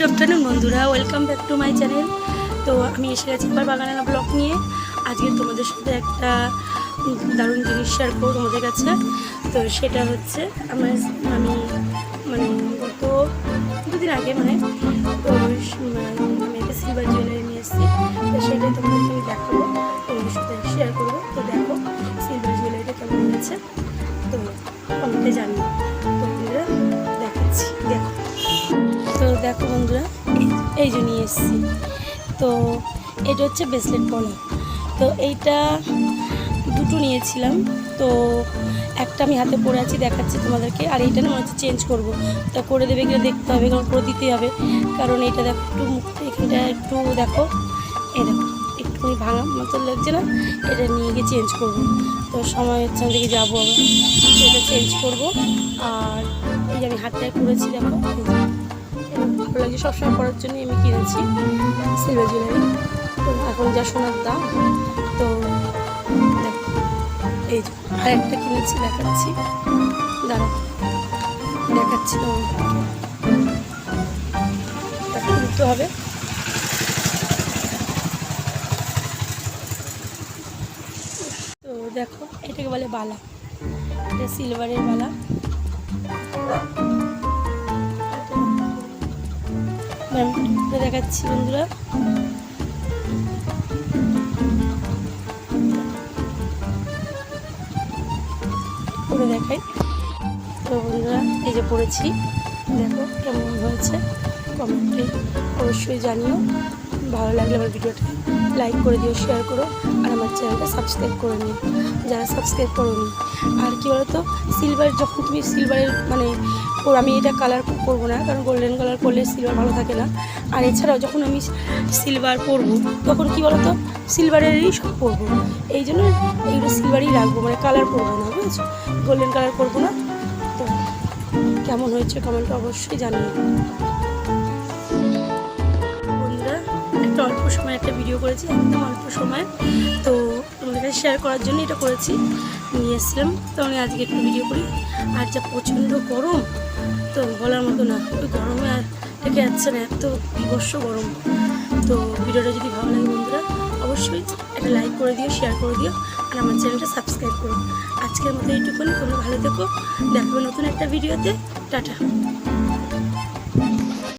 Good afternoon বন্ধুরা। Welcome back to my channel তো আমি এসে গেছি একবার বাগানের ব্লগ নিয়ে। আজকে তোমাদের সাথে একটা দারুণ জিনিস শেয়ার করব তোমাদের কাছে। তো সেটা হচ্ছে, আমার আমি মানে গত দুদিন আগে মানে তো আমি একটা সিলভার জুয়েলারি নিয়ে এসেছি। তো সেটাই তোমাদেরকে আমি দেখাবো, তোমাদের সাথে শেয়ার করব। তো দেখো সিলভার জুয়েলারিটা কেমন হয়েছে। তো কমেন্টে জানিও। তো দেখো বন্ধুরা, এই- যে নিয়ে এসেছি। তো এটা হচ্ছে ব্রেসলেট পলা তো এইটা দুটো নিয়েছিলাম। তো একটা আমি হাতে পরে আছি, দেখাচ্ছি তোমাদেরকে। আর এইটা না মনে হচ্ছে চেঞ্জ করব। তা করে দেবে কিনা দেখতে হবে, কারণ করে দিতেই হবে। কারণ এইটা দেখো একটু মুখটা এখানটা একটু দেখো, এই দেখো, একটুখানি ভাঙা মতো লাগছে না? এটা নিয়ে গিয়ে চেঞ্জ করব। তো সময় হচ্ছে, আমি যাব আবার। এটা চেঞ্জ করব। আর এই যে আমি হাতটায় পরেছি, দেখো। ভালো লাগে সবসময় পরার জন্য আমি কিনেছি সিলভার জুয়েলারি তো এখন যা সোনার দাম, তো এই আর একটা কিনেছি, দেখাচ্ছি। দাঁড়া, দেখাচ্ছি তো। কিনতে হবে। তো দেখো, এটাকে বলে বালা। এটা সিলভারের বালা। ব্যায়ামটা দেখাচ্ছি, বন্ধুরা। করে দেখাই। তো বন্ধুরা, এই যে পড়েছি, দেখো কেমন হয়েছে। কমেন্টে অবশ্যই জানিও। ভালো লাগলে আমার ভিডিওটা লাইক করে দিও, শেয়ার করো, আর আমার চ্যানেলটা সাবস্ক্রাইব করে নিও যারা সাবস্ক্রাইব করোনি আর কি বলতো, সিলভার, যখন তুমি সিলভারের মানে আমি এটা কালার করব না, কারণ গোল্ডেন কালার করলে সিলভার ভালো থাকে না। আর এছাড়াও যখন আমি সিলভার পরবো, তখন কি বলতো? সিলভারেরই সব পরবো। এই জন্য এইগুলো সিলভারই রাখব মানে কালার করব না, বুঝেছ? গোল্ডেন কালার করব না। তো কেমন হয়েছে কমেন্টে অবশ্যই বন্ধুরা, একটা অল্প সময় একটা ভিডিও করেছি, একদম অল্প সময়। তো তোমাদের শেয়ার করার জন্য এটা করেছি। নিয়ে এসেছিলাম। তো আমি আজকে একটু ভিডিও করি। আর যা প্রচণ্ড গরম, তো বলার মতো না। ওই গরমে আর থেকে যাচ্ছে না, এত বিভৎস গরম। তো ভিডিওটা যদি ভালো লাগে বন্ধুরা, অবশ্যই একটা লাইক করে দিও শেয়ার করে দিও, আর আমার চ্যানেলটা সাবস্ক্রাইব করো। আজকের মতো এইটুকুনি, তোমরা ভালো থেকো। দেখাবে নতুন একটা ভিডিওতে টাটা।